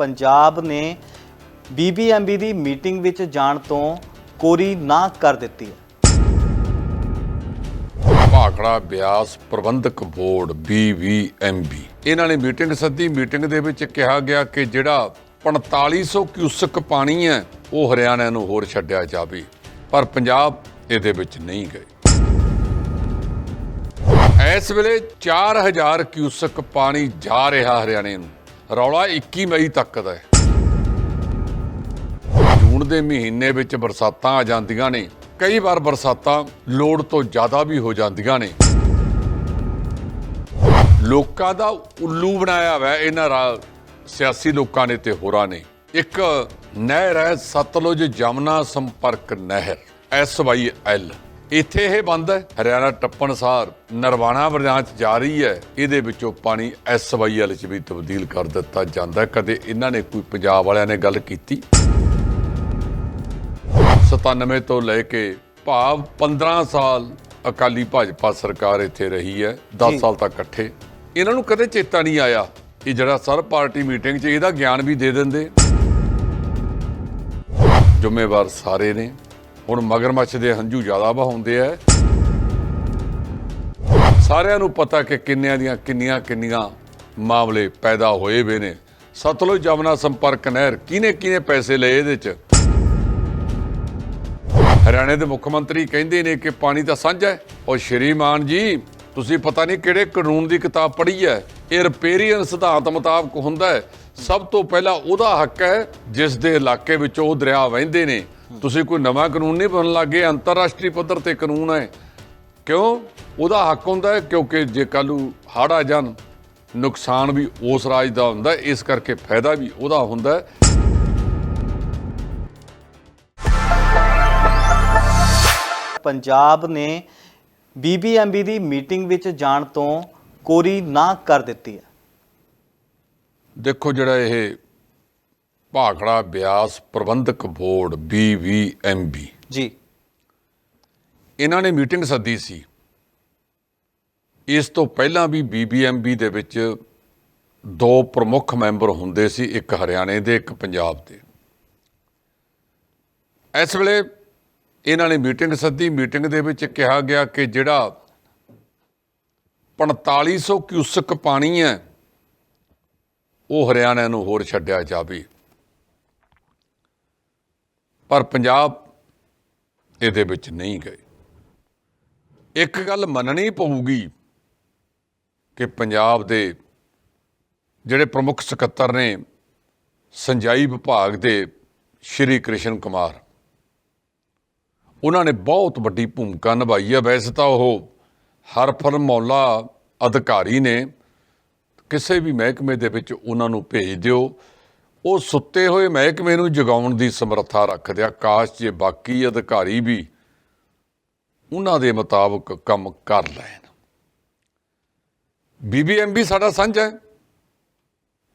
ਪੰਜਾਬ ਨੇ ਬੀਬੀਐਮਬੀ ਦੀ ਮੀਟਿੰਗ ਵਿੱਚ ਜਾਣ ਤੋਂ ਕੋਰੀ ਨਾ ਕਰ ਦਿੱਤੀ ਹੈ। ਭਾਖੜਾ ਬਿਆਸ ਪ੍ਰਬੰਧਕ ਬੋਰਡ BVMB ਇਹਨਾਂ ਨੇ ਮੀਟਿੰਗ ਸੱਦੀ। ਮੀਟਿੰਗ ਦੇ ਵਿੱਚ ਕਿਹਾ ਗਿਆ ਕਿ ਜਿਹੜਾ 4500 ਕਿਊਸਕ ਪਾਣੀ ਹੈ, ਉਹ ਹਰਿਆਣਾ ਨੂੰ ਹੋਰ ਛੱਡਿਆ ਜਾਵੇ, ਪਰ ਪੰਜਾਬ ਇਹਦੇ ਵਿੱਚ ਨਹੀਂ ਗਏ। ਇਸ ਵੇਲੇ 4000 ਕਿਊਸਕ ਪਾਣੀ ਜਾ ਰਿਹਾ ਹਰਿਆਣੇ ਨੂੰ। ਰੌਲਾ 21 ਮਈ ਤੱਕ ਦਾ ਹੈ। ਜੂਨ ਦੇ ਮਹੀਨੇ ਵਿੱਚ ਬਰਸਾਤਾਂ ਆ ਜਾਂਦੀਆਂ ਨੇ। ਕਈ ਵਾਰ ਬਰਸਾਤਾਂ ਲੋੜ ਤੋਂ ਜ਼ਿਆਦਾ ਵੀ ਹੋ ਜਾਂਦੀਆਂ ਨੇ। ਲੋਕਾਂ ਦਾ ਉੱਲੂ ਬਣਾਇਆ ਹੋਇਆ ਇਹਨਾਂ ਰਾ- ਸਿਆਸੀ ਲੋਕਾਂ ਨੇ ਤੇ ਹੋਰਾਂ ਨੇ। ਇੱਕ ਨਹਿਰ ਹੈ ਸਤਲੁਜ ਜਮਨਾ ਸੰਪਰਕ ਨਹਿਰ, ਐਸ ਵਾਈ ਐਲ। ਇੱਥੇ ਇਹ ਬੰਦ ਹੈ। ਹਰਿਆਣਾ ਟੱਪਣ ਸਾਰ ਨਰਵਾਣਾ ਬ੍ਰਾਂਚ ਜਾ ਰਹੀ ਹੈ। ਇਹਦੇ ਵਿੱਚੋਂ ਪਾਣੀ ਐਲ ਚ ਵੀ ਤਬਦੀਲ ਕਰ ਦਿੱਤਾ ਜਾਂਦਾ। ਕਦੇ ਇਹਨਾਂ ਨੇ ਕੋਈ ਪੰਜਾਬ ਵਾਲਿਆਂ ਨੇ ਗੱਲ ਕੀਤੀ? 97 ਤੋਂ ਲੈ ਕੇ ਭਾਵ 15 ਸਾਲ ਅਕਾਲੀ ਭਾਜਪਾ ਸਰਕਾਰ ਇੱਥੇ ਰਹੀ ਹੈ। 10 ਜੀ। ਸਾਲ ਤੱਕ ਇਕੱਠੇ। ਇਹਨਾਂ ਨੂੰ ਕਦੇ ਚੇਤਾ ਨਹੀਂ ਆਇਆ ਕਿ ਜਿਹੜਾ ਸਰ ਪਾਰਟੀ ਮੀਟਿੰਗ 'ਚ ਇਹਦਾ ਗਿਆਨ ਵੀ ਦੇ ਦਿੰਦੇ। ਜ਼ਿੰਮੇਵਾਰ ਸਾਰੇ ਨੇ। ਹੁਣ ਮਗਰਮੱਛ ਦੇ ਹੰਝੂ ਜ਼ਿਆਦਾ ਵਹਾਉਂਦੇ ਆ। ਸਾਰਿਆਂ ਨੂੰ ਪਤਾ ਕਿ ਕਿੰਨਿਆਂ ਦੀਆਂ ਕਿੰਨੀਆਂ ਕਿੰਨੀਆਂ ਮਾਮਲੇ ਪੈਦਾ ਹੋਏ ਵੇ ਨੇ। ਸਤਲੁਜ ਜਮਨਾ ਸੰਪਰਕ ਨਹਿਰ ਕਿਹਨੇ ਕਿਹਨੇ ਪੈਸੇ ਲਏ ਇਹਦੇ 'ਚ? ਹਰਿਆਣੇ ਦੇ ਮੁੱਖ ਮੰਤਰੀ ਕਹਿੰਦੇ ਨੇ ਕਿ ਪਾਣੀ ਤਾਂ ਸਾਂਝਾ ਹੈ। ਔਰ ਸ਼੍ਰੀਮਾਨ ਜੀ, ਤੁਸੀਂ ਪਤਾ ਨਹੀਂ ਕਿਹੜੇ ਕਾਨੂੰਨ ਦੀ ਕਿਤਾਬ ਪੜ੍ਹੀ ਹੈ? ਇਹ ਰਿਪੇਰੀਅਨ ਸਿਧਾਂਤ ਮੁਤਾਬਕ ਹੁੰਦਾ ਹੈ। ਸਭ ਤੋਂ ਪਹਿਲਾਂ ਉਹਦਾ ਹੱਕ ਹੈ ਜਿਸ ਦੇ ਇਲਾਕੇ ਵਿੱਚ ਉਹ ਦਰਿਆ ਵਹਿੰਦੇ ਨੇ। ਤੁਸੀਂ ਕੋਈ ਨਵਾਂ ਕਾਨੂੰਨ ਨਹੀਂ ਬਣਨ ਲੱਗੇ ਅੰਤਰਰਾਸ਼ਟਰੀ ਪੱਧਰ ਤੇ ਕਾਨੂੰਨ ਹੈ। ਕਿਉਂ? ਉਹਦਾ ਹੱਕ ਹੁੰਦਾ ਹੈ ਕਿਉਂਕਿ ਜੇ ਕੱਲੂ ਹਾੜਾ ਜਾਣ ਨੁਕਸਾਨ ਵੀ ਉਸ ਰਾਜ ਦਾ ਹੁੰਦਾ ਇਸ ਕਰਕੇ ਫਾਇਦਾ ਵੀ ਉਹਦਾ ਹੁੰਦਾ ਹੈ। ਪੰਜਾਬ ਨੇ ਬੀਬੀਐਮਬੀ ਦੀ ਮੀਟਿੰਗ ਵਿੱਚ ਜਾਣ ਤੋਂ ਕੋਰੀ ਨਾ ਕਰ ਦਿੱਤੀ ਹੈ। ਦੇਖੋ ਜਿਹੜਾ ਇਹ ਭਾਖੜਾ ਬਿਆਸ ਪ੍ਰਬੰਧਕ ਬੋਰਡ BVMB ਜੀ। ਇਹਨਾਂ ਨੇ ਮੀਟਿੰਗ ਸੱਦੀ ਸੀ। ਇਸ ਤੋਂ ਪਹਿਲਾਂ ਵੀ BBMB ਦੇ ਵਿੱਚ ਦੋ ਪ੍ਰਮੁੱਖ ਮੈਂਬਰ ਹੁੰਦੇ ਸੀ ਇੱਕ ਹਰਿਆਣੇ ਦੇ ਇੱਕ ਪੰਜਾਬ ਦੇ। ਇਸ ਵੇਲੇ ਇਹਨਾਂ ਨੇ ਮੀਟਿੰਗ ਸੱਦੀ। ਮੀਟਿੰਗ ਦੇ ਵਿੱਚ ਕਿਹਾ ਗਿਆ ਕਿ ਜਿਹੜਾ 4500 ਕਿਊਸਕ ਪਾਣੀ ਹੈ ਉਹ ਹਰਿਆਣਾ ਨੂੰ ਹੋਰ ਛੱਡਿਆ ਜਾਵੇ। ਪਰ ਪੰਜਾਬ ਇਹਦੇ ਵਿੱਚ ਨਹੀਂ ਗਏ। ਇੱਕ ਗੱਲ ਮੰਨਣੀ ਪਊਗੀ ਕਿ ਪੰਜਾਬ ਦੇ ਜਿਹੜੇ ਪ੍ਰਮੁੱਖ ਸਕੱਤਰ ਨੇ ਸੰਜਾਈ ਵਿਭਾਗ ਦੇ ਸ਼੍ਰੀ ਕ੍ਰਿਸ਼ਨ ਕੁਮਾਰ, ਉਹਨਾਂ ਨੇ ਬਹੁਤ ਵੱਡੀ ਭੂਮਿਕਾ ਨਿਭਾਈ ਹੈ ਵੈਸੇ ਤਾਂ ਉਹ ਹਰ ਫਰਮੌਲਾ ਅਧਿਕਾਰੀ ਨੇ, ਕਿਸੇ ਵੀ ਮਹਿਕਮੇ ਦੇ ਵਿੱਚ ਉਹਨਾਂ ਨੂੰ ਭੇਜ ਦਿਓ। ਉਹ ਸੁੱਤੇ ਹੋਏ ਮਹਿਕਮੇ ਨੂੰ ਜਗਾਉਣ ਦੀ ਸਮਰੱਥਾ ਰੱਖਦੇ ਆ ਕਾਸ਼ ਜੇ ਬਾਕੀ ਅਧਿਕਾਰੀ ਵੀ ਉਹਨਾਂ ਦੇ ਮੁਤਾਬਕ ਕੰਮ ਕਰ ਲੈਣ। ਬੀਬੀਐਮਬੀ ਸਾਡਾ ਸਾਂਝਾ ਹੈ।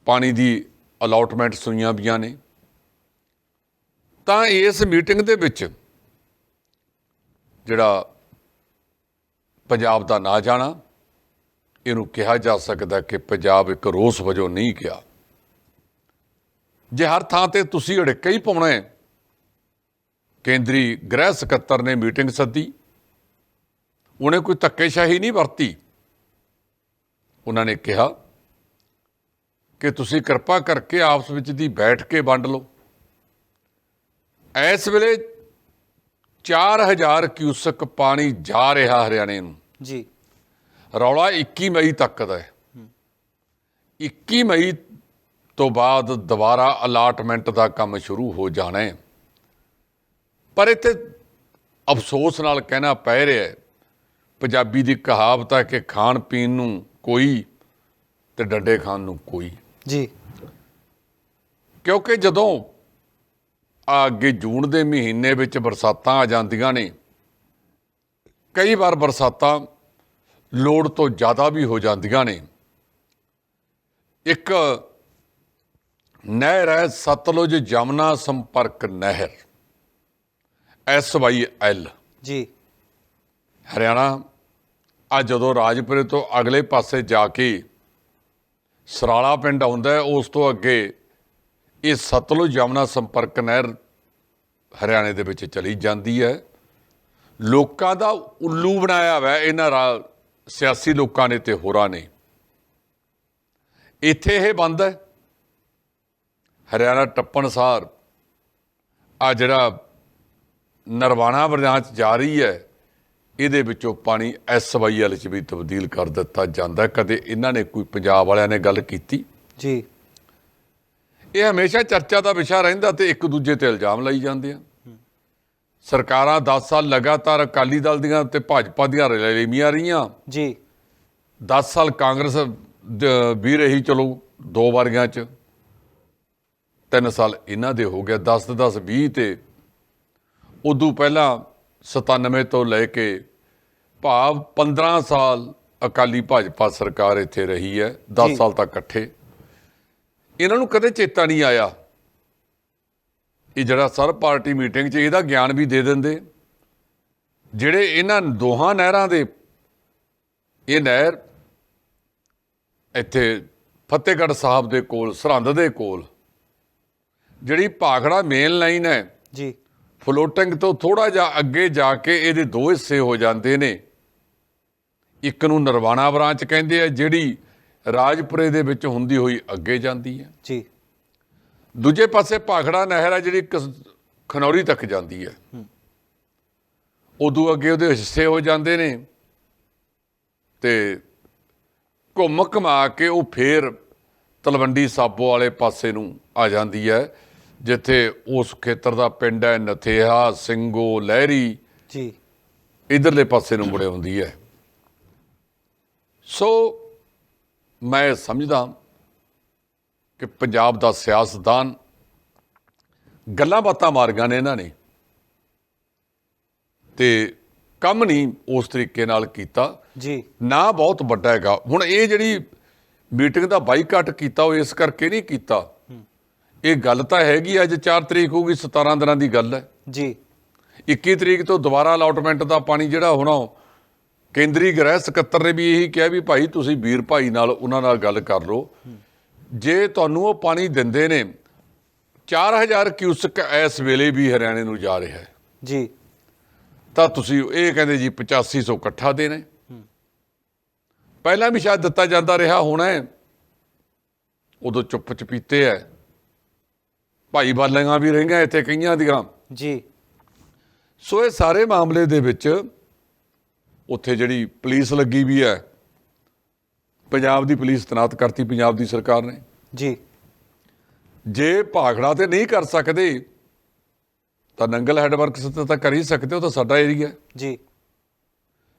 ਪਾਣੀ ਦੀ ਅਲਾਟਮੈਂਟ ਸੁਈਆਂ ਵੀਆਂ ਨੇ। ਤਾਂ ਇਸ ਮੀਟਿੰਗ ਦੇ ਵਿੱਚ ਜਿਹੜਾ ਪੰਜਾਬ ਦਾ ਨਾ ਜਾਣਾ, ਇਹਨੂੰ ਕਿਹਾ ਜਾ ਸਕਦਾ ਕਿ ਪੰਜਾਬ ਇੱਕ ਰੋਸ ਵਜੋਂ ਨਹੀਂ ਗਿਆ। ਜੇ ਹਰ ਥਾਂ ਤੇ ਤੁਸੀਂ ਅੜਿੱਕਾ ਹੀ ਪਾਉਣਾ ਕੇਂਦਰੀ ਗ੍ਰਹਿ ਸਕੱਤਰ ਨੇ ਮੀਟਿੰਗ ਸੱਦੀ ਉਹਨੇ ਕੋਈ ਧੱਕੇਸ਼ਾਹੀ ਨਹੀਂ ਵਰਤੀ। ਉਹਨਾਂ ਨੇ ਕਿਹਾ ਕਿ ਤੁਸੀਂ ਕਿਰਪਾ ਕਰਕੇ ਆਪਸ ਵਿੱਚ ਦੀ ਬੈਠ ਕੇ ਵੰਡ ਲਓ। ਇਸ ਵੇਲੇ 4000 ਕਿਊਸਕ ਪਾਣੀ ਜਾ ਰਿਹਾ ਹਰਿਆਣੇ ਨੂੰ। ਜੀ। ਰੌਲਾ 21 ਮਈ ਤੱਕ ਦਾ ਹੈ। 21 ਮਈ ਤੋਂ ਬਾਅਦ ਦੁਬਾਰਾ ਅਲਾਟਮੈਂਟ ਦਾ ਕੰਮ ਸ਼ੁਰੂ ਹੋ ਜਾਣਾ ਹੈ। ਪਰ ਇੱਥੇ ਅਫਸੋਸ ਨਾਲ ਕਹਿਣਾ ਪੈ ਰਿਹਾ ਹੈ ਪੰਜਾਬੀ ਦੀ ਕਹਾਵਤ ਹੈ ਕਿ ਖਾਣ ਪੀਣ ਨੂੰ ਕੋਈ ਤੇ ਡੰਡੇ ਖਾਣ ਨੂੰ ਕੋਈ। ਜੀ। ਕਿਉਂਕਿ ਜਦੋਂ ਅੱਗੇ ਜੂਨ ਦੇ ਮਹੀਨੇ ਵਿੱਚ ਬਰਸਾਤਾਂ ਆ ਜਾਂਦੀਆਂ ਨੇ ਕਈ ਵਾਰ ਬਰਸਾਤਾਂ ਲੋੜ ਤੋਂ ਜ਼ਿਆਦਾ ਵੀ ਹੋ ਜਾਂਦੀਆਂ ਨੇ। ਇੱਕ ਨਹਿਰ ਹੈ ਸਤਲੁਜ ਜਮਨਾ ਸੰਪਰਕ ਨਹਿਰ। ਐਲ। ਜੀ। ਹਰਿਆਣਾ ਆ ਜਦੋਂ ਰਾਜਪੁਰੇ ਤੋਂ ਅਗਲੇ ਪਾਸੇ ਜਾ ਕੇ ਸਰਾਲਾ ਪਿੰਡ ਆਉਂਦਾ ਉਸ ਤੋਂ ਅੱਗੇ ਇਹ ਸਤਲੁਜ ਜਮਨਾ ਸੰਪਰਕ ਨਹਿਰ ਹਰਿਆਣੇ ਦੇ ਵਿੱਚ ਚਲੀ ਜਾਂਦੀ ਹੈ। ਲੋਕਾਂ ਦਾ ਉੱਲੂ ਬਣਾਇਆ ਹੋਇਆ ਇਹਨਾਂ ਰਾ- ਸਿਆਸੀ ਲੋਕਾਂ ਨੇ ਤੇ ਹੋਰਾਂ ਨੇ। ਇੱਥੇ ਇਹ ਬੰਦ ਹੈ। ਹਰਿਆਣਾ ਟੱਪਣ ਸਾਰ ਆ ਜਿਹੜਾ ਨਰਵਾਣਾ ਬ੍ਰਾਂਚ ਜਾ ਰਹੀ ਹੈ ਇਹਦੇ ਵਿੱਚੋਂ ਪਾਣੀ ਐਸਵਾਈਐਲ ਚ ਵੀ ਤਬਦੀਲ ਕਰ ਦਿੱਤਾ ਜਾਂਦਾ। ਕਦੇ ਇਹਨਾਂ ਨੇ ਕੋਈ ਪੰਜਾਬ ਵਾਲਿਆਂ ਨੇ ਗੱਲ ਕੀਤੀ? ਜੀ। ਇਹ ਹਮੇਸ਼ਾ ਚਰਚਾ ਦਾ ਵਿਸ਼ਾ ਰਹਿੰਦਾ ਤੇ ਇੱਕ ਦੂਜੇ ਤੇ ਇਲਜ਼ਾਮ ਲਾਈ ਜਾਂਦੇ ਆ। ਸਰਕਾਰਾਂ 10 ਸਾਲ ਲਗਾਤਾਰ ਅਕਾਲੀ ਦਲ ਦੀਆਂ ਤੇ ਭਾਜਪਾ ਦੀਆਂ ਰਲੇਵੀਆਂ ਰਹੀਆਂ। ਜੀ। 10 ਸਾਲ ਕਾਂਗਰਸ ਵੀ ਰਹੀ ਚਲੋ ਦੋ ਵਾਰੀਆਂ ਚ। ਤਿੰਨ ਸਾਲ ਇਹਨਾਂ ਦੇ ਹੋ ਗਿਆ 10 ਤੇ 10 20 ਤੇ। ਉਦੋਂ ਪਹਿਲਾਂ 97 ਤੋਂ ਲੈ ਕੇ ਭਾਵ 15 ਸਾਲ ਅਕਾਲੀ ਭਾਜਪਾ ਸਰਕਾਰ ਇੱਥੇ ਰਹੀ ਹੈ 10 ਜੀ। ਸਾਲ ਤੱਕ ਇਕੱਠੇ। ਇਹਨਾਂ ਨੂੰ ਕਦੇ ਚੇਤਾ ਨਹੀਂ ਆਇਆ ਇਹ ਜਿਹੜਾ ਸਰ ਪਾਰਟੀ ਮੀਟਿੰਗ 'ਚ ਇਹਦਾ ਗਿਆਨ ਵੀ ਦੇ ਦਿੰਦੇ। ਜਿਹੜੇ ਇਹਨਾਂ ਦੋਹਾਂ ਨਹਿਰਾਂ ਦੇ ਇਹ ਨਹਿਰ ਇੱਥੇ ਫਤਿਹਗੜ੍ਹ ਸਾਹਿਬ ਦੇ ਕੋਲ ਸਰਹੰਦ ਦੇ ਕੋਲ ਜਿਹੜੀ ਭਾਖੜਾ ਮੇਨ ਲਾਈਨ ਹੈ ਜੀ। ਫਲੋਟਿੰਗ ਤੋਂ ਥੋੜਾ ਜਿਹਾ ਅੱਗੇ ਜਾ ਕੇ ਇਹਦੇ ਦੋ ਹਿੱਸੇ ਹੋ ਜਾਂਦੇ ਨੇ। ਇੱਕ ਨੂੰ ਨਰਵਾਣਾ ਬ੍ਰਾਂਚ ਕਹਿੰਦੇ ਆ ਜਿਹੜੀ ਰਾਜਪੁਰੇ ਦੇ ਵਿੱਚ ਹੁੰਦੀ ਹੋਈ ਅੱਗੇ ਜਾਂਦੀ ਹੈ। ਜੀ। ਦੂਜੇ ਪਾਸੇ ਭਾਖੜਾ ਨਹਿਰ ਹੈ ਜਿਹੜੀ ਖਨੌਰੀ ਤੱਕ ਜਾਂਦੀ ਹੈ। ਉਦੋਂ ਅੱਗੇ ਉਹਦੇ ਹਿੱਸੇ ਹੋ ਜਾਂਦੇ ਨੇ ਤੇ ਘੁੰਮ ਘਮਾ ਕੇ ਉਹ ਫੇਰ ਤਲਵੰਡੀ ਸਾਬੋ ਵਾਲੇ ਪਾਸੇ ਨੂੰ ਆ ਜਾਂਦੀ ਹੈ। ਜਿੱਥੇ ਉਸ ਖੇਤਰ ਦਾ ਪਿੰਡ ਹੈ ਨਥੇਹਾ ਸਿੰਘੋ ਲਹਿਰੀ। ਜੀ। ਇਧਰਲੇ ਪਾਸੇ ਨੂੰ ਮੁੜੇ ਹੁੰਦੀ ਹੈ। ਸੋ ਮੈਂ ਸਮਝਦਾ ਕਿ ਪੰਜਾਬ ਦਾ ਸਿਆਸਤਦਾਨ ਗੱਲਾਂ ਬਾਤਾਂ ਮਾਰੀਆਂ ਨੇ ਇਹਨਾਂ ਨੇ ਤੇ ਕੰਮ ਨਹੀਂ ਉਸ ਤਰੀਕੇ ਨਾਲ ਕੀਤਾ। ਜੀ। ਨਾ ਬਹੁਤ ਵੱਡਾ ਹੈਗਾ। ਹੁਣ ਇਹ ਜਿਹੜੀ ਮੀਟਿੰਗ ਦਾ ਬਾਈਕਾਟ ਕੀਤਾ ਉਹ ਇਸ ਕਰਕੇ ਨਹੀਂ ਕੀਤਾ ਇਹ ਗੱਲ ਤਾਂ ਹੈਗੀ ਅੱਜ 4 ਤਰੀਕ ਹੋਊਗੀ 17 ਦਿਨਾਂ ਦੀ ਗੱਲ ਹੈ। ਜੀ। 21 ਤਰੀਕ ਤੋਂ ਦੁਬਾਰਾ ਅਲਾਟਮੈਂਟ ਦਾ ਪਾਣੀ ਜਿਹੜਾ ਹੋਣਾ ਉਹ ਕੇਂਦਰੀ ਗ੍ਰਹਿ ਸਕੱਤਰ ਨੇ ਵੀ ਇਹੀ ਕਿਹਾ ਵੀ ਭਾਈ ਤੁਸੀਂ ਵੀਰ ਭਾਈ ਨਾਲ ਉਹਨਾਂ ਨਾਲ ਗੱਲ ਕਰ ਲਓ। ਜੇ ਤੁਹਾਨੂੰ ਉਹ ਪਾਣੀ ਦਿੰਦੇ ਨੇ 4000 ਕਿਊਸਕ ਇਸ ਵੇਲੇ ਵੀ ਹਰਿਆਣੇ ਨੂੰ ਜਾ ਰਿਹਾ ਹੈ। ਜੀ। ਤਾਂ ਤੁਸੀਂ ਇਹ ਕਹਿੰਦੇ ਜੀ 8500 ਇਕੱਠਾ ਦੇਣਾ। ਪਹਿਲਾਂ ਵੀ ਸ਼ਾਇਦ ਦਿੱਤਾ ਜਾਂਦਾ ਰਿਹਾ ਹੋਣਾ ਉਦੋਂ ਚੁੱਪ ਚਪੀਤੇ ਹੈ। ਭਾਈ ਬਾਲੀਆਂ ਵੀ ਰਹੀਆਂ ਇੱਥੇ ਕਈਆਂ ਦੀਆਂ। ਜੀ। ਸੋ ਇਹ ਸਾਰੇ ਮਾਮਲੇ ਦੇ ਵਿੱਚ ਉੱਥੇ ਜਿਹੜੀ ਪੁਲਿਸ ਲੱਗੀ ਵੀ ਹੈ ਪੰਜਾਬ ਦੀ ਪੁਲਿਸ ਤਨਾਤ ਕਰਤੀ ਪੰਜਾਬ ਦੀ ਸਰਕਾਰ ਨੇ। ਜੀ। ਜੇ ਭਾਖੜਾ ਤੇ ਨਹੀਂ ਕਰ ਸਕਦੇ ਤਾਂ ਨੰਗਲ ਹੈਡਵਰਕਸ ਤੇ ਤਾਂ ਕਰ ਹੀ ਸਕਦੇ ਹੋ ਤਾਂ ਸਾਡਾ ਏਰੀਆ। ਜੀ।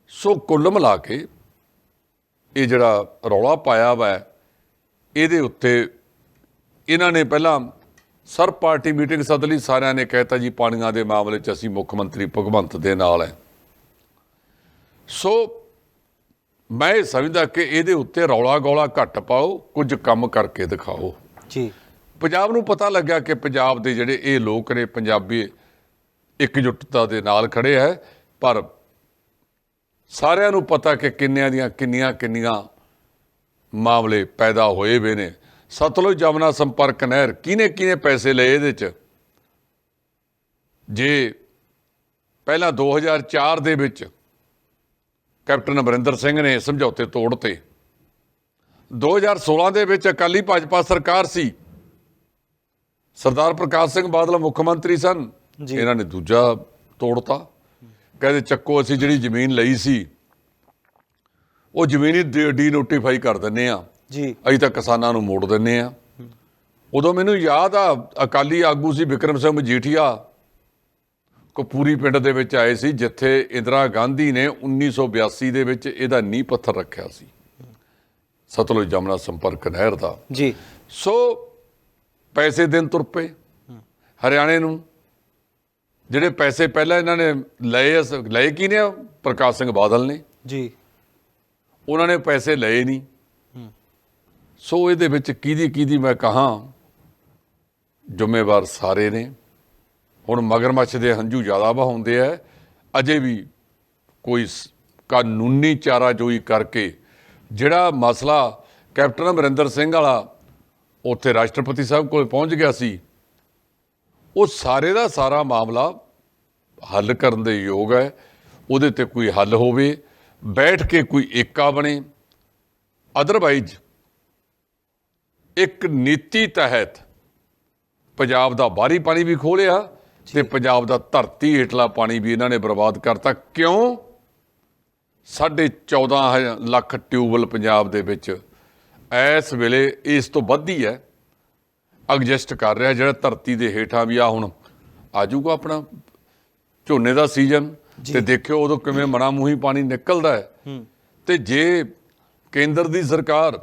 ਸੋ ਕੁੱਲ ਮਿਲਾ ਕੇ ਇਹ ਜਿਹੜਾ ਰੌਲਾ ਪਾਇਆ ਵਾ ਇਹਦੇ ਉੱਤੇ ਇਹਨਾਂ ਨੇ ਪਹਿਲਾਂ ਸਰ ਪਾਰਟੀ ਮੀਟਿੰਗ ਸੱਦ ਲਈ ਸਾਰਿਆਂ ਨੇ ਕਹਿਤਾ ਜੀ ਪਾਣੀਆਂ ਦੇ ਮਾਮਲੇ 'ਚ ਅਸੀਂ ਮੁੱਖ ਮੰਤਰੀ ਭਗਵੰਤ ਦੇ ਨਾਲ ਹੈ। ਸੋ ਮੈਂ ਇਹ ਸਮਝਦਾ ਕਿ ਇਹਦੇ ਉੱਤੇ ਰੌਲਾ ਗੌਲਾ ਘੱਟ ਪਾਓ ਕੁਝ ਕੰਮ ਕਰਕੇ ਦਿਖਾਓ। ਜੀ। ਪੰਜਾਬ ਨੂੰ ਪਤਾ ਲੱਗਿਆ ਕਿ ਪੰਜਾਬ ਦੇ ਜਿਹੜੇ ਇਹ ਲੋਕ ਨੇ ਪੰਜਾਬੀ ਇਕਜੁੱਟਤਾ ਦੇ ਨਾਲ ਖੜੇ ਹੈ ਪਰ ਸਾਰਿਆਂ ਨੂੰ ਪਤਾ ਕਿ ਕਿੰਨਿਆਂ ਦੀਆਂ ਕਿੰਨੀਆਂ ਕਿੰਨੀਆਂ ਮਾਮਲੇ ਪੈਦਾ ਹੋਏ ਵੇ ਨੇ। ਸਤਲੁਜ ਜਮਨਾ ਸੰਪਰਕ ਨਹਿਰ ਕਿਹਨੇ ਕਿਹਨੇ ਪੈਸੇ ਲਏ ਇਹਦੇ ਚ? ਜੇ ਪਹਿਲਾਂ 2004 ਦੇ ਵਿੱਚ ਕੈਪਟਨ ਅਮਰਿੰਦਰ ਸਿੰਘ ਨੇ ਸਮਝੌਤੇ ਤੋੜਤੇ 2016 ਦੇ ਵਿੱਚ ਅਕਾਲੀ ਭਾਜਪਾ ਸਰਕਾਰ ਸੀ ਸਰਦਾਰ ਪ੍ਰਕਾਸ਼ ਸਿੰਘ ਬਾਦਲ ਮੁੱਖ ਮੰਤਰੀ ਸਨ। ਇਹਨਾਂ ਨੇ ਦੂਜਾ ਤੋੜਤਾ। ਕਹਿੰਦੇ ਚੱਕੋ ਅਸੀਂ ਜਿਹੜੀ ਜ਼ਮੀਨ ਲਈ ਸੀ ਉਹ ਜ਼ਮੀਨ ਹੀ ਡੀ ਨੋਟੀਫਾਈ ਕਰ ਦਿੰਨੇ ਆ ਜੀ। ਅਸੀਂ ਤਾਂ ਕਿਸਾਨਾਂ ਨੂੰ ਮੋੜ ਦਿੰਨੇ ਆ ਉਦੋਂ ਮੈਨੂੰ ਯਾਦ ਆ ਅਕਾਲੀ ਆਗੂ ਸੀ ਵਿਕਰਮ ਸਿੰਘ ਮਜੀਠੀਆ। ਕਪੂਰੀ ਪਿੰਡ ਦੇ ਵਿੱਚ ਆਏ ਸੀ ਜਿੱਥੇ ਇੰਦਰਾ ਗਾਂਧੀ ਨੇ 1982 ਦੇ ਵਿੱਚ ਇਹਦਾ ਨੀਂਹ ਪੱਥਰ ਰੱਖਿਆ ਸੀ। ਸਤਲੁਜ ਜਮਨਾ ਸੰਪਰਕ ਨਹਿਰ ਦਾ। ਜੀ। ਸੋ ਪੈਸੇ ਦਿਨ ਤੁਰ ਪਏ ਹਰਿਆਣੇ ਨੂੰ। ਜਿਹੜੇ ਪੈਸੇ ਪਹਿਲਾਂ ਇਹਨਾਂ ਨੇ ਲਏ ਲਏ ਕੀ ਨੇ? ਪ੍ਰਕਾਸ਼ ਸਿੰਘ ਬਾਦਲ ਨੇ। ਜੀ। ਉਹਨਾਂ ਨੇ ਪੈਸੇ ਲਏ ਨਹੀਂ। ਸੋ ਇਹਦੇ ਵਿੱਚ ਕਿਹਦੀ ਕਿਹਦੀ ਮੈਂ ਕਹਾਂ? ਜ਼ਿੰਮੇਵਾਰ ਸਾਰੇ ਨੇ। ਹੁਣ ਮਗਰਮੱਛ ਦੇ ਹੰਝੂ ਜ਼ਿਆਦਾ ਵਹਾਉਂਦੇ ਆ। ਅਜੇ ਵੀ ਕੋਈ ਕਾਨੂੰਨੀ ਚਾਰਾਜੋਈ ਕਰਕੇ ਜਿਹੜਾ ਮਸਲਾ ਕੈਪਟਨ ਅਮਰਿੰਦਰ ਸਿੰਘ ਵਾਲਾ ਉੱਥੇ ਰਾਸ਼ਟਰਪਤੀ ਸਾਹਿਬ ਕੋਲ ਪਹੁੰਚ ਗਿਆ ਸੀ, ਉਹ ਸਾਰੇ ਦਾ ਸਾਰਾ ਮਾਮਲਾ ਹੱਲ ਕਰਨ ਦੇ ਯੋਗ ਹੈ। ਉਹਦੇ ਤੇ ਕੋਈ ਹੱਲ ਹੋਵੇ, ਬੈਠ ਕੇ ਕੋਈ ਏਕਾ ਬਣੇ। ਅਦਰਵਾਈਜ਼ ਇੱਕ ਨੀਤੀ ਤਹਿਤ ਪੰਜਾਬ ਦਾ ਬਾਹਰੀ ਪਾਣੀ ਵੀ ਖੋਲਿਆ ਤੇ ਪੰਜਾਬ ਦਾ ਧਰਤੀ ਹੇਠਲਾ ਪਾਣੀ ਵੀ ਇਹਨਾਂ ਨੇ ਬਰਬਾਦ ਕਰਤਾ। ਕਿਉਂ? ਸਾਢੇ 14 ਲੱਖ ਟਿਊਬਲ ਪੰਜਾਬ ਦੇ ਵਿੱਚ ਇਸ ਵੇਲੇ ਇਸ ਤੋਂ ਵੱਧ ਹੀ ਹੈ। ਐਡਜਸਟ ਕਰ ਰਿਹਾ ਜਿਹੜਾ ਧਰਤੀ ਦੇ ਹੇਠਾਂ ਵੀ ਆ ਹੁਣ ਆਜੂਗਾ ਆਪਣਾ ਝੋਨੇ ਦਾ ਸੀਜ਼ਨ ਤੇ ਦੇਖਿਓ ਉਦੋਂ ਕਿਵੇਂ ਮਣਾ ਮੂੰਹੀ ਪਾਣੀ ਨਿਕਲਦਾ ਹੈ। ਤੇ ਜੇ ਕੇਂਦਰ ਦੀ ਸਰਕਾਰ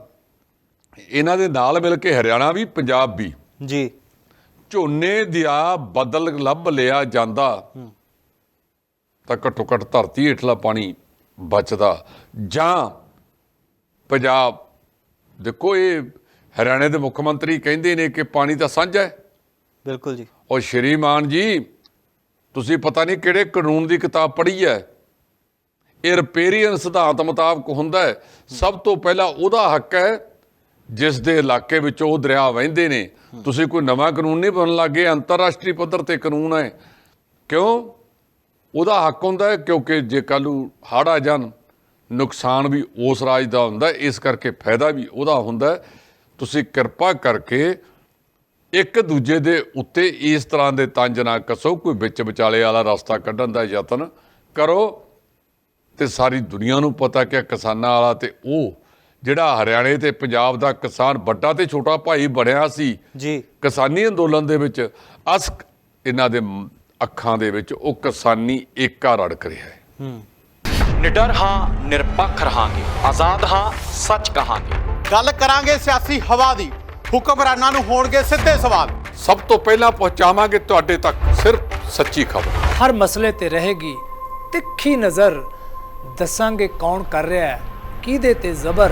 ਇਹਨਾਂ ਦੇ ਨਾਲ ਮਿਲ ਕੇ ਹਰਿਆਣਾ ਵੀ ਪੰਜਾਬ ਵੀ। ਜੀ। ਝੋਨੇ ਦਿਆ ਬਦਲ ਲੱਭ ਲਿਆ ਜਾਂਦਾ। ਤਾਂ ਘੱਟੋ ਘੱਟ ਧਰਤੀ ਹੇਠਲਾ ਪਾਣੀ ਬਚਦਾ। ਜਾਂ ਪੰਜਾਬ ਦੇਖੋ ਇਹ ਹਰਿਆਣੇ ਦੇ ਮੁੱਖ ਮੰਤਰੀ ਕਹਿੰਦੇ ਨੇ ਕਿ ਪਾਣੀ ਤਾਂ ਸਾਂਝਾ ਹੈ। ਬਿਲਕੁਲ ਜੀ। ਉਹ ਸ਼੍ਰੀਮਾਨ ਜੀ ਤੁਸੀਂ ਪਤਾ ਨਹੀਂ ਕਿਹੜੇ ਕਾਨੂੰਨ ਦੀ ਕਿਤਾਬ ਪੜ੍ਹੀ ਹੈ? ਇਹ ਰਿਪੇਰੀਅਨ ਸਿਧਾਂਤ ਮੁਤਾਬਕ ਹੁੰਦਾ ਹੈ। ਸਭ ਤੋਂ ਪਹਿਲਾਂ ਉਹਦਾ ਹੱਕ ਹੈ ਜਿਸ ਦੇ ਇਲਾਕੇ ਵਿੱਚ ਉਹ ਦਰਿਆ ਵਹਿੰਦੇ ਨੇ, ਤੁਸੀਂ ਕੋਈ ਨਵਾਂ ਕਾਨੂੰਨ ਨਹੀਂ ਬਣਨ ਲੱਗੇ, ਅੰਤਰਰਾਸ਼ਟਰੀ ਪੱਧਰ ਤੇ ਕਾਨੂੰਨ ਹੈ। ਕਿਉਂ? ਉਹਦਾ ਹੱਕ ਹੁੰਦਾ ਹੈ, ਕਿਉਂਕਿ ਜੇ ਕੱਲ੍ਹ ਨੂੰ ਹੜ੍ਹ ਆ ਜਾਣ ਨੁਕਸਾਨ ਵੀ ਉਸ ਰਾਜ ਦਾ ਹੁੰਦਾ ਇਸ ਕਰਕੇ ਫਾਇਦਾ ਵੀ ਉਹਦਾ ਹੁੰਦਾ ਤੁਸੀਂ ਕਿਰਪਾ ਕਰਕੇ ਇੱਕ ਦੂਜੇ ਦੇ ਉੱਤੇ ਇਸ ਤਰ੍ਹਾਂ ਦੇ ਤੰਜ ਨਾ ਕੱਸੋ, ਕੋਈ ਵਿੱਚ ਵਿਚਾਲੇ ਵਾਲਾ ਰਸਤਾ ਕੱਢਣ ਦਾ ਯਤਨ ਕਰੋ। ਤੇ ਸਾਰੀ ਦੁਨੀਆ ਨੂੰ ਪਤਾ ਕਿ ਕਿਸਾਨਾਂ ਵਾਲਾ ਤੇ ਉਹ ਜਿਹੜਾ ਹਰਿਆਣੇ ਤੇ ਪੰਜਾਬ ਦਾ ਕਿਸਾਨ ਵੱਡਾ ਤੇ ਛੋਟਾ ਭਾਈ ਬਣਿਆ ਸੀ ਜੀ। ਕਿਸਾਨੀ ਅੰਦੋਲਨ ਦੇ ਵਿੱਚ ਅਸ ਇਹਨਾਂ ਦੇ ਅੱਖਾਂ ਦੇ ਵਿੱਚ ਉਹ ਕਿਸਾਨੀ ਏਕਾ ਰੜਕ ਰਿਹਾ ਹੈ। ਨਿਡਰ ਹਾਂ ਨਿਰਪੱਖ ਰਹਾਂਗੇ। ਆਜ਼ਾਦ ਹਾਂ ਸੱਚ ਕਹਾਂਗੇ। ਗੱਲ ਕਰਾਂਗੇ ਸਿਆਸੀ ਹਵਾ ਦੀ। ਹੁਕਮਰਾਨਾਂ ਨੂੰ ਹੋਣਗੇ ਸਿੱਧੇ ਸਵਾਲ। ਸਭ ਤੋਂ ਪਹਿਲਾਂ ਪਹੁੰਚਾਵਾਂਗੇ ਤੁਹਾਡੇ ਤੱਕ ਸਿਰਫ ਸੱਚੀ ਖਬਰ। ਹਰ ਮਸਲੇ ਤੇ ਰਹੇਗੀ ਤਿੱਖੀ ਨਜ਼ਰ। ਦੱਸਾਂਗੇ ਕੌਣ ਕਰ ਰਿਹਾ ਹੈ ਕਿਹਦੇ ਤੇ ਜ਼ਬਰ।